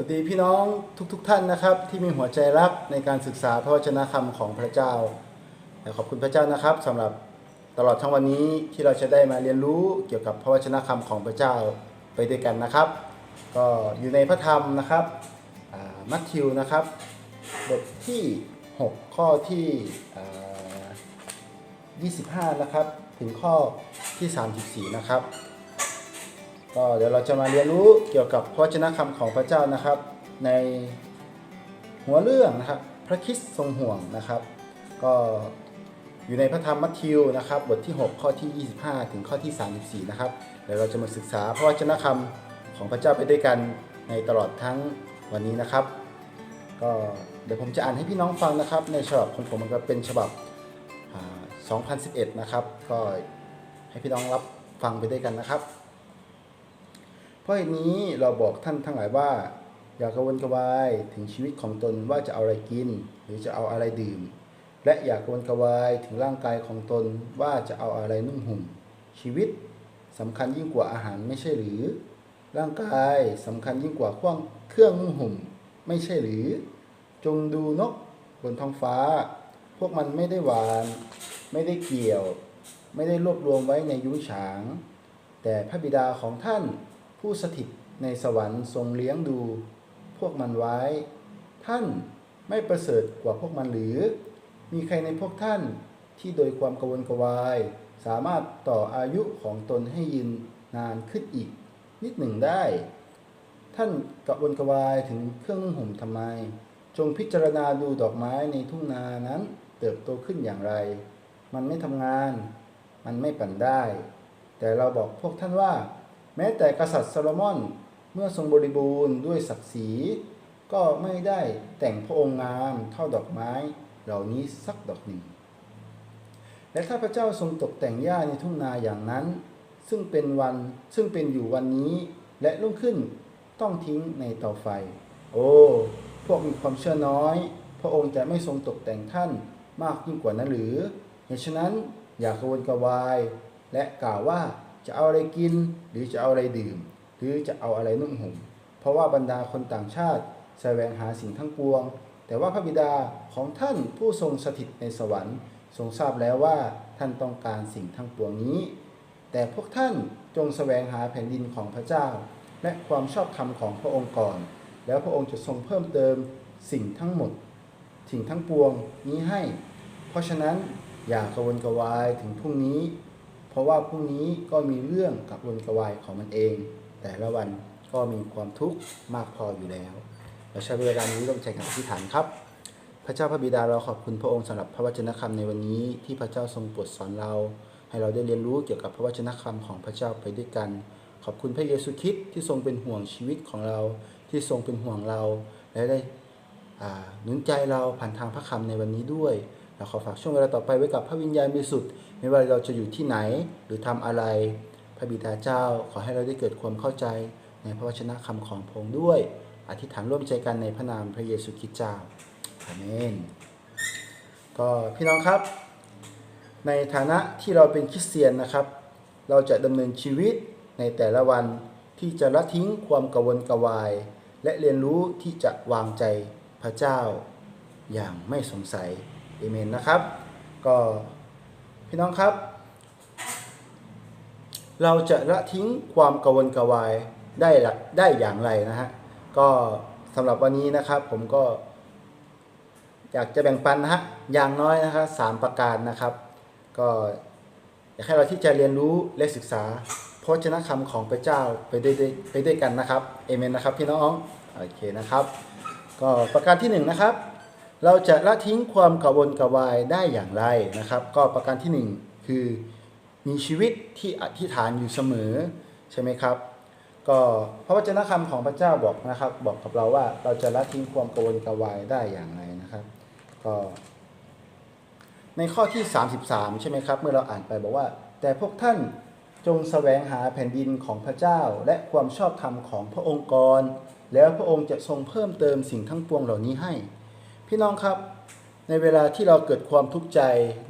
สวัสดีพี่น้องทุกๆทท่านนะครับ ที่มีหัวใจรักในการศึกษาพระวจนะคำของพระเจ้าขอบคุณพระเจ้านะครับสำหรับตลอดทั้งวันนี้ที่เราจะได้มาเรียนรู้เกี่ยวกับพระวจนะคำของพระเจ้าไปด้วยกันนะครับ ก็อยู่ในพระธรรมนะครับมัทธิวนะครับบทที่ 6 ข้อที่อ่า25 นะครับ ถึงข้อที่ 34 นะครับ ก็เดี๋ยวเราจะมาเรียนรู้เกี่ยวกับพระวจนะคำของพระเจ้านะครับ ในหัวเรื่องนะครับพระคริสต์ทรงห่วงนะครับ ก็อยู่ในพระธรรมมัทธิวนะครับ บทที่ 6 ข้อที่ 25 ถึงข้อที่ 34 นะครับเดี๋ยวเราจะมาศึกษาพระวจนะคำของพระเจ้าไปด้วยกันในตลอดทั้งวันนี้นะครับ ก็เดี๋ยวผมจะอ่านให้พี่น้องฟังนะครับ ในฉบับของผมมันก็เป็นฉบับอ่า2011 นะครับ ก็ให้พี่น้องรับฟังไปด้วยกันนะครับ ราะเหตุนี้เราบอกท่านทั้งหลายว่า อย่ากระวนกระวายถึงชีวิตของตนว่าจะเอาอะไรกิน หรือจะเอาอะไรดื่ม และอย่ากระวนกระวายถึงร่างกายของตนว่าจะเอาอะไรนุ่งห่ม ชีวิตสำคัญยิ่งกว่าอาหารไม่ใช่หรือ ร่างกายสำคัญยิ่งกว่าเครื่องเครื่องนุ่งห่ม ไม่ใช่หรือ จงดูนกบนท้องฟ้า พวกมันไม่ได้หวาน ไม่ได้เกี่ยว ไม่ได้รวบรวมไว้ในยุ้งฉาง แต่พระบิดาของท่าน ผู้สถิตในสวรรค์ทรงเลี้ยงดู พวกมันไว้ ท่านไม่ประเสริฐกว่าพวกมันหรือ มีใครในพวกท่านที่โดยความกวนกวาย สามารถต่ออายุของตนให้ยืนนานขึ้นอีก นิดหนึ่งได้ ท่านกวนกวายถึงเครื่องนุ่งห่มทำไม จงพิจารณาดูดอกไม้ในทุ่งนานั้นเติบโตขึ้นอย่างไร มันไม่ทำงาน มันไม่ปั่นได้ แต่เราบอกพวกท่านว่า แม้แต่กษัตริย์โซโลมอนเมื่อทรงบริบูรณ์ด้วยศักดิ์ศรีก็ไม่ได้แต่งพระองค์งามเท่าดอกไม้เหล่านี้สักดอกหนึ่ง และถ้าพระเจ้าทรงตกแต่งหญ้าในทุ่งนาอย่างนั้น ซึ่งเป็นวันซึ่งเป็นอยู่วันนี้ และรุ่งขึ้นต้องทิ้งในเตาไฟ โอ้ พวกมีความเชื่อน้อย พระองค์จะไม่ทรงตกแต่งท่านมากยิ่งกว่านั้นหรือเหตุฉะนั้นอย่ากระวนกระวาย และกล่าวว่า จะเอาอะไรกิน หรือจะเอาอะไรดื่ม หรือจะเอาอะไรนุ่งห่มเพราะว่าบรรดาคนต่างชาติแสวงหาสิ่งทั้งปวง แต่ว่าพระบิดาของท่านผู้ทรงสถิตในสวรรค์ ทรงทราบแล้วว่าท่านต้องการสิ่งทั้งปวงนี้ แต่พวกท่านจงแสวงหาแผ่นดินของพระเจ้า และความชอบธรรมของพระองค์ก่อน แล้วพระองค์จะทรงเพิ่มเติมสิ่งทั้งหมด สิ่งทั้งปวงนี้ให้ เพราะฉะนั้นอย่ากระวนกระวายถึงพรุ่งนี้ ราะว่าพรุ่งนี้ก็มีเรื่องกับวนกระวายของมันเอง แต่ละวันก็มีความทุกข์มากพออยู่แล้ว เราใช้เวลานี้ร่วมใจกันอธิษฐานครับ พระเจ้าพระบิดาเราขอบคุณพระองค์สำหรับพระวจนะคำในวันนี้ ที่พระเจ้าทรงโปรดสอนเรา ให้เราได้เรียนรู้เกี่ยวกับพระวจนะคำของพระเจ้าไปด้วยกัน ขอบคุณพระเยซูคริสต์ที่ทรงเป็นห่วงชีวิตของเรา ที่ทรงเป็นห่วงเรา และได้หนุนใจเราผ่านทางพระคำในวันนี้ด้วย เราขอฝากช่วงเวลาต่อไปไว้กับพระวิญญาณบริสุทธิ์ไม่ว่าเราจะอยู่ที่ไหนหรือทำอะไร พระบิดาเจ้าขอให้เราได้เกิดความเข้าใจในพระวจนะคำของพระองค์ด้วย อธิษฐานร่วมใจกันในพระนามพระเยซูคริสต์เจ้าอาเมนก็พี่น้องครับ ในฐานะที่เราเป็นคริสเตียนนะครับ เราจะดำเนินชีวิตในแต่ละวันที่จะละทิ้งความกระวนกวาย และเรียนรู้ที่จะวางใจพระเจ้าอย่างไม่สงสัย อเมนนะครับ ก็พี่น้องครับ เราจะละทิ้งความกระวนกระวายได้ละได้อย่างไรนะฮะก็สำหรับวันนี้นะครับผมก็ อยากจะแบ่งปันนะฮะอย่างน้อยนะครับสามประการนะครับ ก็อยากให้เราที่จะเรียนรู้และศึกษาพจนะคำของพระเจ้าไปด้วยไปด้วยกันนะครับเอเมนนะครับพี่น้องโอเคนะครับ ก็ประการที่หนึ่งนะครับ เราจะละทิ้งความกระวนกระวายได้อย่างไรนะครับ ก็ประการที่หนึ่งคือมีชีวิตที่อธิษฐานอยู่เสมอใช่ไหมครับ ก็พระวจนะคำของพระเจ้าบอกนะครับ บอกกับเราว่าเราจะละทิ้งความกระวนกระวายได้อย่างไรนะครับ ก็ในข้อที่ 33 ใช่ไหมครับ เมื่อเราอ่านไปบอกว่า แต่พวกท่านจงแสวงหาแผ่นดินของพระเจ้าและความชอบธรรมของพระองค์กร แล้วพระองค์จะทรงเพิ่มเติมสิ่งทั้งปวงเหล่านี้ให้ พี่น้องครับ ในเวลาที่เราเกิดความทุกข์ใจ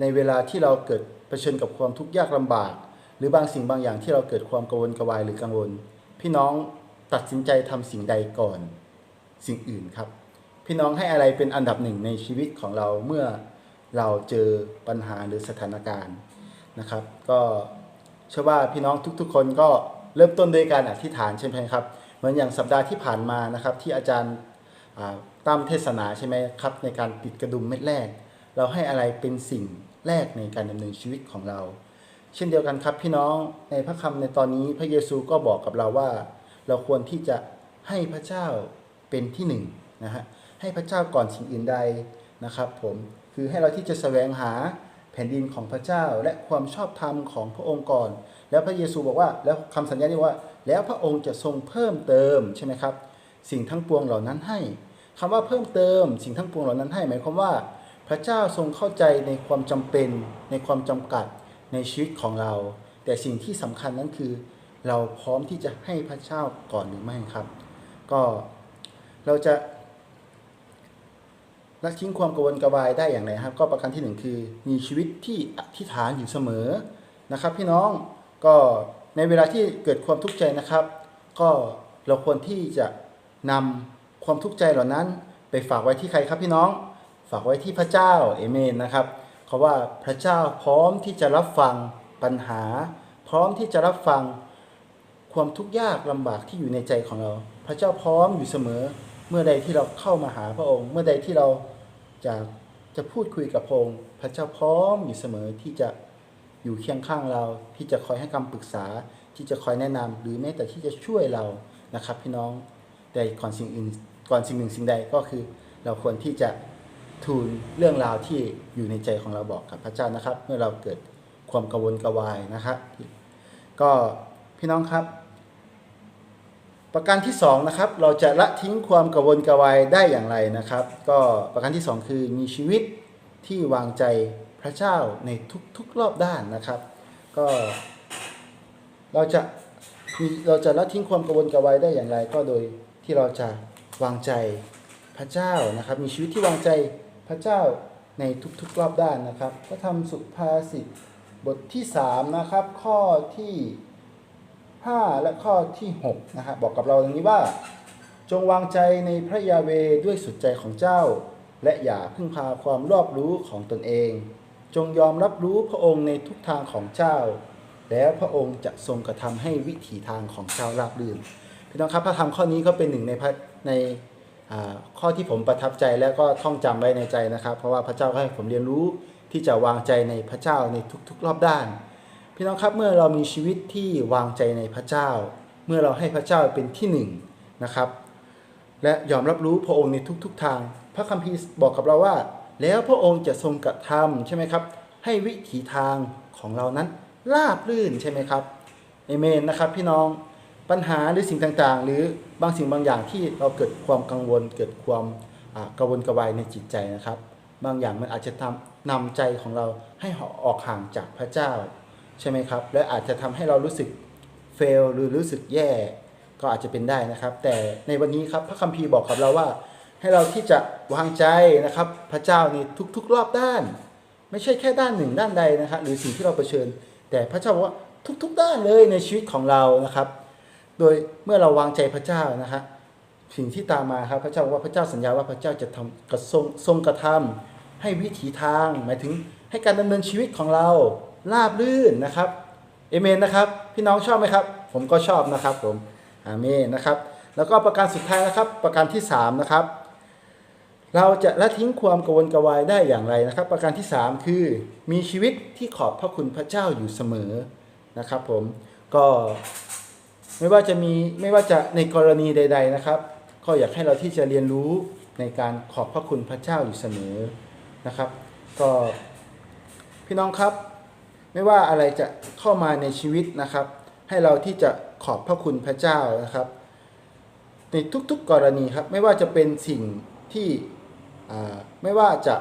ในเวลาที่เราเกิดเผชิญกับความทุกข์ยากลำบาก หรือบางสิ่งบางอย่างที่เราเกิดความกังวลกระวายหรือกังวล พี่น้องตัดสินใจทำสิ่งใดก่อน สิ่งอื่นครับ พี่น้องให้อะไรเป็นอันดับหนึ่งในชีวิตของเราเมื่อเราเจอปัญหาหรือสถานการณ์นะครับ ก็เชื่อว่าพี่น้องทุกๆ คนก็เริ่มต้นด้วยการอธิษฐานใช่ไหมครับ เหมือนอย่างสัปดาห์ที่ผ่านมานะครับ ที่อาจารย์ อ่ามเทศนาใช่ไหมครับในการปิดกระดุมเม็ดแรก เราให้อะไรเป็นสิ่งแรกในการดำเนินชีวิตของเรา เช่นเดียวกันครับพี่น้องในพระคำในตอนนี้พระเยซูก็บอกกับเราว่า เราควรที่จะให้พระเจ้าเป็นที่หนึ่งนะฮะให้พระเจ้าก่อนสิ่งอื่นใดนะครับผมคือให้เราที่จะแสวงหาแผ่นดินของพระเจ้าและความชอบธรรมของพระองค์ก่อน แล้วพระเยซูบอกว่าแล้วคำสัญญานี้ว่า แล้วพระองค์จะทรงเพิ่มเติมใช่ไหมครับ สิ่งทั้งปวงเหล่านั้นให้ คำว่าเพิ่มเติมสิ่งทั้งปวงเหล่านั้นให้หมายความว่า พระเจ้าทรงเข้าใจในความจำเป็นในความจำกัดในชีวิตของเรา แต่สิ่งที่สำคัญนั้นคือ เราพร้อมที่จะให้พระเจ้าก่อนหรือไม่ครับ ก็เราจะละทิ้งความกังวลกระวายได้อย่างไรครับ ก็ประการที่หนึ่งคือ มีชีวิตที่อธิษฐานอยู่เสมอนะครับ พี่น้องก็ในเวลาที่เกิดความทุกข์ใจนะครับ ก็เราควรที่จะนำ ความทุกข์ใจเหล่านั้น ไปฝากไว้ที่ใครครับพี่น้อง ฝากไว้ที่พระเจ้าเอเมนนะครับเพราะว่าพระเจ้าพร้อมที่จะรับฟังปัญหา พร้อมที่จะรับฟังความทุกข์ยากลำบากที่อยู่ในใจของเรา พระเจ้าพร้อมอยู่เสมอ เมื่อใดที่เราเข้ามาหาพระองค์ เมื่อใดที่เราจะจะพูดคุยกับพระองค์ พระเจ้าพร้อมอยู่เสมอที่จะอยู่เคียงข้างเรา ที่จะคอยให้คำปรึกษา ที่จะคอยแนะนำหรือแม้แต่ที่จะช่วยเรานะครับ พี่น้องแต่ก่อนสิ่งอื่น ก่อนสิ่งหนึ่งสิ่งใดก็คือ เราควรที่จะทูลเรื่องราวที่อยู่ในใจของเราบอกกับพระเจ้านะครับ เมื่อเราเกิดความกังวลกระวายนะครับ ก็พี่น้องครับ ประการที่สองนะครับเราจะละทิ้งความกังวลกระวายได้อย่างไรนะครับ ก็ประการที่สองคือมีชีวิตที่วางใจพระเจ้าในทุกๆรอบด้านนะครับ ก็เราจะเราจะละทิ้งความกังวลกระวายได้อย่างไร ก็โดยที่เราจะ วางใจพระเจ้านะครับ มีชีวิตที่วางใจพระเจ้าในทุกๆรอบด้านนะครับก็ทำสุภาษิตบทที่3นะครับข้อที่ 5 และข้อที่6นะครับบอกกับเราอย่างนี้ว่า จงวางใจในพระยาเวด้วยสุดใจของเจ้า และอย่าพึ่งพาความรอบรู้ของตนเอง จงยอมรับรู้พระองค์ในทุกทางของเจ้า แล้วพระองค์จะทรงกระทำให้วิถีทางของเจ้าราบรื่นพี่น้องครับพระธรรมข้อนี้ก็เป็นหนึ่งในพระ ในข้อที่ผมประทับใจแล้วก็ท่องจำไว้ในใจนะครับ เพราะว่าพระเจ้าให้ผมเรียนรู้ที่จะวางใจในพระเจ้าในทุกๆ รอบด้าน พี่น้องครับเมื่อเรามีชีวิตที่วางใจในพระเจ้า เมื่อเราให้พระเจ้าเป็นที่หนึ่งนะครับ และยอมรับรู้พระองค์ในทุกๆ ทาง พระคัมภีร์บอกกับเราว่า แล้วพระองค์จะทรงกระทำใช่ไหมครับ ให้วิถีทางของเรานั้นราบรื่นใช่ไหมครับเอเมนนะครับ พี่น้อง ปัญหาหรือสิ่งต่างๆ หรือบางสิ่งบางอย่างที่เราเกิดความกังวล เกิดความกระวนกระวายในจิตใจนะครับ บางอย่างมันอาจจะทำนำใจของเราให้ออกห่างจากพระเจ้าใช่ไหมครับ และอาจจะทำให้เรารู้สึกเฟลหรือรู้สึกแย่ก็อาจจะเป็นได้นะครับ แต่ในวันนี้ครับพระคัมภีร์บอกกับเราว่า ให้เราที่จะวางใจนะครับ พระเจ้าในทุกๆรอบด้าน ไม่ใช่แค่ด้านหนึ่งด้านใดนะครับหรือสิ่งที่เราเผชิญ แต่พระเจ้าบอกว่าทุกๆด้านเลยในชีวิตของเรานะครับ โดยเมื่อเราวางใจพระเจ้านะฮะสิ่งที่ตามมาครับพระเจ้าว่าพระเจ้าสัญญาว่าพระเจ้าจะทำกระทรงทรงกระทำให้วิถีทาง หมายถึงให้การดำเนินชีวิตของเราราบรื่นนะครับเอเมนนะครับ พี่น้องชอบไหมครับ ผมก็ชอบนะครับผมอาเมนนะครับ แล้วก็ประการสุดท้ายนะครับ ประการที่สามนะครับเราจะละทิ้งความกังวลกระวายได้อย่างไรนะครับ ประการที่ 3 คือมีชีวิตที่ขอบพระคุณพระเจ้าอยู่เสมอนะครับ ผมก็ ไม่ว่าจะมีไม่ว่าจะในกรณีใด ๆนะครับ ก็อยากให้เราที่จะเรียนรู้ในการขอบพระคุณพระเจ้าอยู่เสมอนะครับ ก็พี่น้องครับ ไม่ว่าอะไรจะเข้ามาในชีวิตนะครับ ให้เราที่จะขอบพระคุณพระเจ้านะครับ ในทุกๆกรณีครับ ไม่ว่าจะเป็นสิ่งที่ไม่ว่าจะ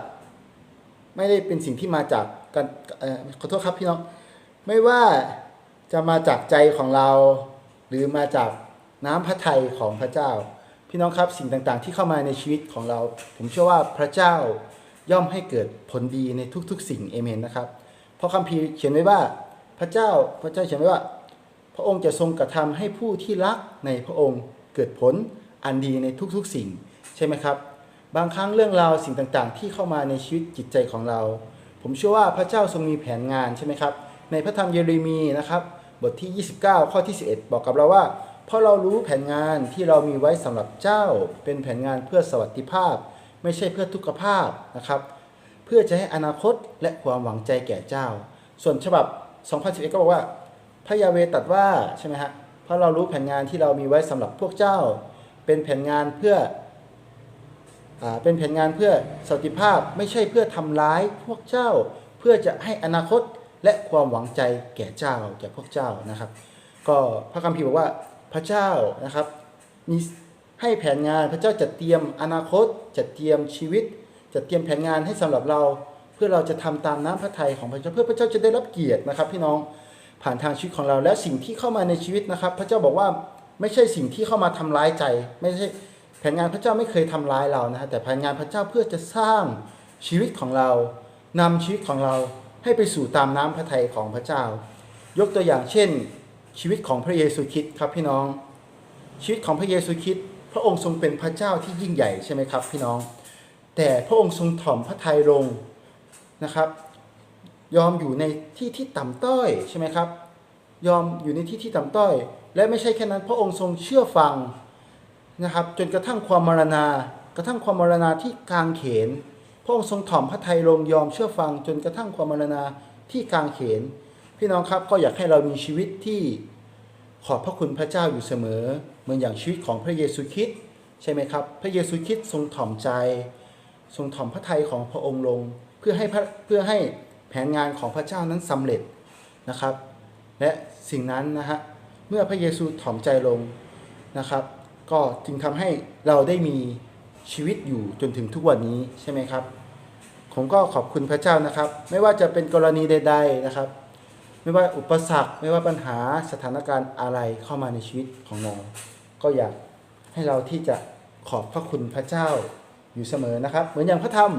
ไม่ได้เป็นสิ่งที่มาจากกันขอโทษครับพี่น้อง ไม่ว่าจะมาจากใจของเรา หรือมาจากน้ำพระทัยของพระเจ้า พี่น้องครับสิ่งต่างๆ ที่เข้ามาในชีวิตของเรา ผมเชื่อว่าพระเจ้าย่อมให้เกิดผลดีในทุก ๆ สิ่งเอเมนนะครับ เพราะคัมภีร์เขียนไว้ว่าพระเจ้าพระเจ้าเขียนไว้ว่า พระองค์จะทรงกระทำให้ผู้ที่รักในพระองค์เกิดผลอันดีในทุกๆสิ่ง ใช่ไหมครับ บางครั้งเรื่องราวสิ่งต่างๆ ที่เข้ามาในชีวิตจิตใจของเรา ผมเชื่อว่าพระเจ้าทรงมีแผนงานใช่ไหมครับ ในพระธรรมเยเรมีนะครับ บทที่ 29 ข้อที่ 11 บอกกับเราว่า เพราะเรารู้แผนงานที่เรามีไว้สำหรับเจ้า เป็นแผนงานเพื่อสวัสดิภาพ ไม่ใช่เพื่อทุกขภาพนะครับ เพื่อจะให้อนาคตและความหวังใจแก่เจ้า ส่วนฉบับ 2011 ก็บอกว่าพระยาเวตัดว่าใช่ไหมฮะเพราะเรารู้แผนงานที่เรามีไว้สำหรับพวกเจ้า เป็นแผนงานเพื่ออเป็นแผนงานเพื่อสวัสดิภาพไม่ใช่เพื่อทำร้ายพวกเจ้า เพื่อจะให้อนาคต และความหวังใจแก่เจ้าแก่พวกเจ้านะครับ ก็พระคัมภีร์บอกว่าพระเจ้านะครับมีให้แผนงานพระเจ้าจัดเตรียมอนาคตจัดเตรียมชีวิตจัดเตรียมแผนงานให้สำหรับเรา เพื่อเราจะทำตามน้ำพระทัยของพระเจ้าเพื่อพระเจ้าจะได้รับเกียรตินะครับ พี่น้องผ่านทางชีวิตของเราและสิ่งที่เข้ามาในชีวิตนะครับ พระเจ้าบอกว่าไม่ใช่สิ่งที่เข้ามาทำร้ายใจ ไม่ใช่แผนงานพระเจ้าไม่เคยทำร้ายเรานะฮะแต่แผนงานพระเจ้าเพื่อจะสร้างชีวิตของเรานำชีวิตของเรา ให้ไปสู่ตามน้ำพระทัยของพระเจ้า ยกตัวอย่างเช่น ชีวิตของพระเยซูคริสต์ครับพี่น้อง ชีวิตของพระเยซูคริสต์พระองค์ทรงเป็นพระเจ้าที่ยิ่งใหญ่ใช่ไหมครับพี่น้อง แต่พระองค์ทรงถ่อมพระทัยลงนะครับ ยอมอยู่ในที่ที่ต่ำต้อยใช่ไหมครับ ยอมอยู่ในที่ที่ต่ำต้อย และไม่ใช่แค่นั้น พระองค์ทรงเชื่อฟังนะครับ จนกระทั่งความมรณากระทั่งความมรณาที่กลางเขน พระองค์ทรงถ่อมพระทัยลงยอมเชื่อฟังจนกระทั่งความมรณาที่กางเขน พี่น้องครับก็อยากให้เรามีชีวิตที่ขอบพระคุณพระเจ้าอยู่เสมอ เหมือนอย่างชีวิตของพระเยซูคริสต์ใช่ไหมครับ พระเยซูคริสต์ทรงถ่อมใจ ทรงถ่อมพระทัยของพระองค์ลง เพื่อให้เพื่อให้แผนงานของพระเจ้านั้นสำเร็จนะครับ และสิ่งนั้นนะฮะเมื่อพระเยซูถ่อมใจลงนะครับ ก็จึงทำให้เราได้มี ชีวิตอยู่จนถึงทุกวันนี้ใช่ไหมครับ ผมก็ขอบคุณพระเจ้านะครับ ไม่ว่าจะเป็นกรณีใด ๆนะครับ ไม่ว่าอุปสรรค ไม่ว่าปัญหาสถานการณ์อะไรเข้ามาในชีวิตของเราก็อยากให้เราที่จะขอบพระคุณพระเจ้าอยู่เสมอนะครับ เหมือนอย่างพระธรรม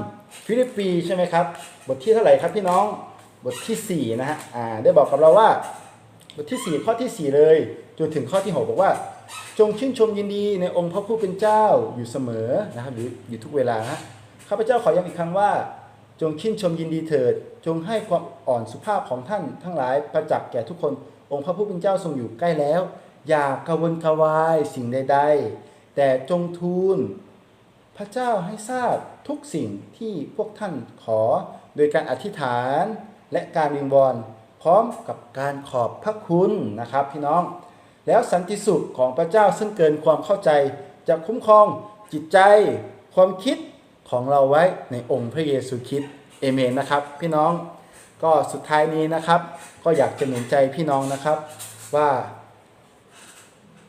ฟิลิปปีใช่ไหมครับ บทที่เท่าไหร่ครับพี่น้องบทที่4นะฮะอ่าได้บอกกับเราว่า บทที่ 4 ข้อที่ 4 เลยจนถึงข้อที่ 6 บอกว่า จงชื่นชมยินดีในองค์พระผู้เป็นเจ้าอยู่เสมอนะครับหรืออยู่ทุกเวลาข้าพเจ้าขอย้ำอีกครั้งว่า จงชื่นชมยินดีเถิด จงให้ความอ่อนสุภาพของท่านทั้งหลายประจักษ์แก่ทุกคน องค์พระผู้เป็นเจ้าทรงอยู่ใกล้แล้ว อย่ากระวนกระวายสิ่งใด ๆ แต่จงทูลพระเจ้าให้ทราบทุกสิ่งที่พวกท่านขอ โดยการอธิษฐานและการวิงวอน พร้อมกับการขอบพระคุณนะครับพี่น้อง แล้วสันติสุขของพระเจ้าซึ่งเกินความเข้าใจจะคุ้มครองจิตใจ ความคิดของเราไว้ในองค์พระเยซูคริสต์เอเมนนะครับ พี่น้องก็สุดท้ายนี้นะครับ ก็อยากจะหนุนใจพี่น้องนะครับว่า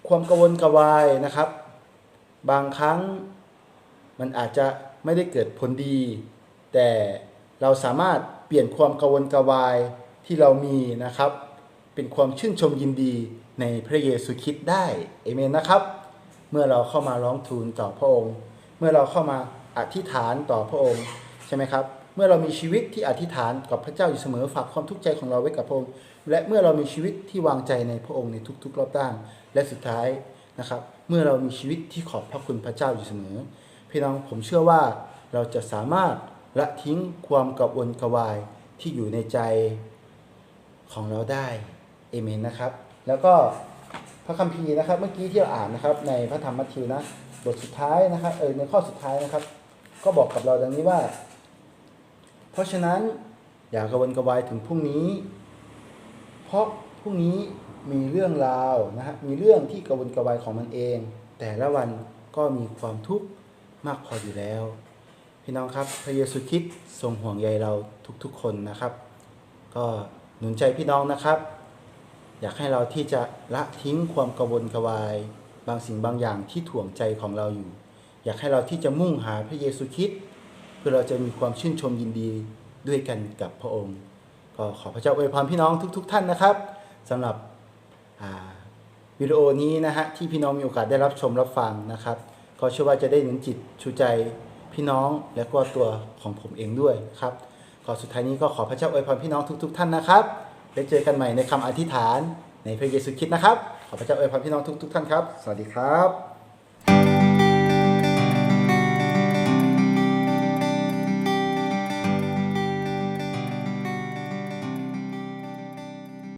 ความกังวลกระวายนะครับ บางครั้งมันอาจจะไม่ได้เกิดผลดี แต่เราสามารถเปลี่ยนความกังวลกระวาย ที่เรามีนะครับ เป็นความชื่นชมยินดีในพระเยซูคริสต์ได้เอเมนนะครับ เมื่อเราเข้ามาร้องทูลต่อพระองค์ เมื่อเราเข้ามาอธิษฐานต่อพระองค์ใช่ไหมครับ เมื่อเรามีชีวิตที่อธิษฐานกับพระเจ้าอยู่เสมอฝากความทุกข์ใจของเราไว้กับพระองค์ และเมื่อเรามีชีวิตที่วางใจในพระองค์ในทุกๆ รอบด้านและสุดท้ายนะครับ เมื่อเรามีชีวิตที่ขอบพระคุณพระเจ้าอยู่เสมอพี่น้องผมเชื่อว่าเราจะสามารถละทิ้งความกังวลกระวายที่อยู่ในใจ ของเราได้เอเมนนะครับ แล้วก็พระคัมภีร์นะครับ เมื่อกี้ที่เราอ่านนะครับ ในพระธรรมมัทธิวนะบทสุดท้ายนะครับเออในข้อสุดท้ายนะครับ ก็บอกกับเราดังนี้ว่า เพราะฉะนั้นอย่ากระวนกระวายถึงพรุ่งนี้ เพราะพรุ่งนี้มีเรื่องราวนะฮะมีเรื่องที่กระวนกระวายของมันเอง แต่ละวันก็มีความทุกข์มากพออยู่แล้ว พี่น้องครับพระเยซูคริสต์ทรงห่วงใยเราทุกๆคนนะครับ ก็ หนุนใจพี่น้องนะครับ อยากให้เราที่จะละทิ้งความกระวนกระวาย บางสิ่งบางอย่างที่ถ่วงใจของเราอยู่ อยากให้เราที่จะมุ่งหาพระเยซูคริสต์เพื่อเราจะมีความชื่นชมยินดีด้วยกันกับพระองค์ ก็ขอพระเจ้าอวยพรพี่น้องทุก ๆ ท่านนะครับสำหรับวิดีโอนี้นะฮะที่พี่น้องมีโอกาสได้รับชมรับฟังนะครับ ก็เชื่อว่าจะได้หนุนจิตชูใจพี่น้องและก็ตัวของผมเองด้วยครับ ขอสุดท้ายนี้ก็ขอพระเจ้าอวยพรพี่น้องทุก ๆ ท่านนะครับแล้เจอกันใหม่ในคำอธิษฐานในพระเยซูคริสต์นะครับ ขอพระเจ้าอวยพรพี่น้องทุก ๆ ท่านครับ สวัสดีครับ